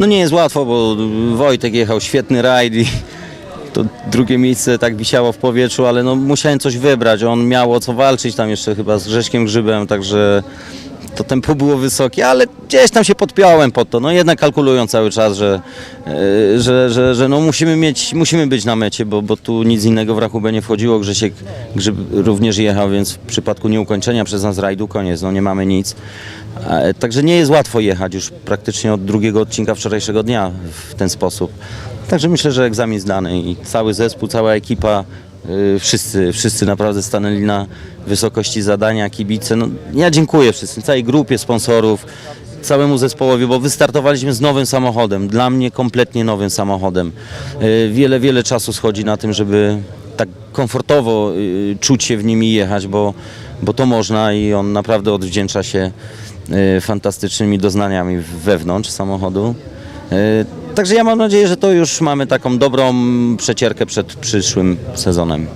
No nie jest łatwo, bo Wojtek jechał świetny rajd i to drugie miejsce tak wisiało w powietrzu, ale no musiałem coś wybrać. On miał o co walczyć tam jeszcze chyba z Grześkiem Grzybem, także to tempo było wysokie, ale gdzieś tam się podpiąłem pod to. No jednak kalkulują cały czas, że, e, że, że, że no musimy mieć, musimy być na mecie, bo, bo tu nic innego w rachubę nie wchodziło. Grzesiek Grzyb również jechał, więc w przypadku nieukończenia przez nas rajdu koniec, no nie mamy nic. E, Także nie jest łatwo jechać już praktycznie od drugiego odcinka wczorajszego dnia w ten sposób. Także myślę, że egzamin zdany i cały zespół, cała ekipa, wszyscy, wszyscy naprawdę stanęli na wysokości zadania, kibice. No, ja dziękuję wszystkim, całej grupie sponsorów, całemu zespołowi, bo wystartowaliśmy z nowym samochodem, dla mnie kompletnie nowym samochodem. Y, Wiele, wiele czasu schodzi na tym, żeby tak komfortowo y, czuć się w nim i jechać, bo, bo to można i on naprawdę odwdzięcza się y, fantastycznymi doznaniami wewnątrz samochodu. Także ja mam nadzieję, że to już mamy taką dobrą przecierkę przed przyszłym sezonem.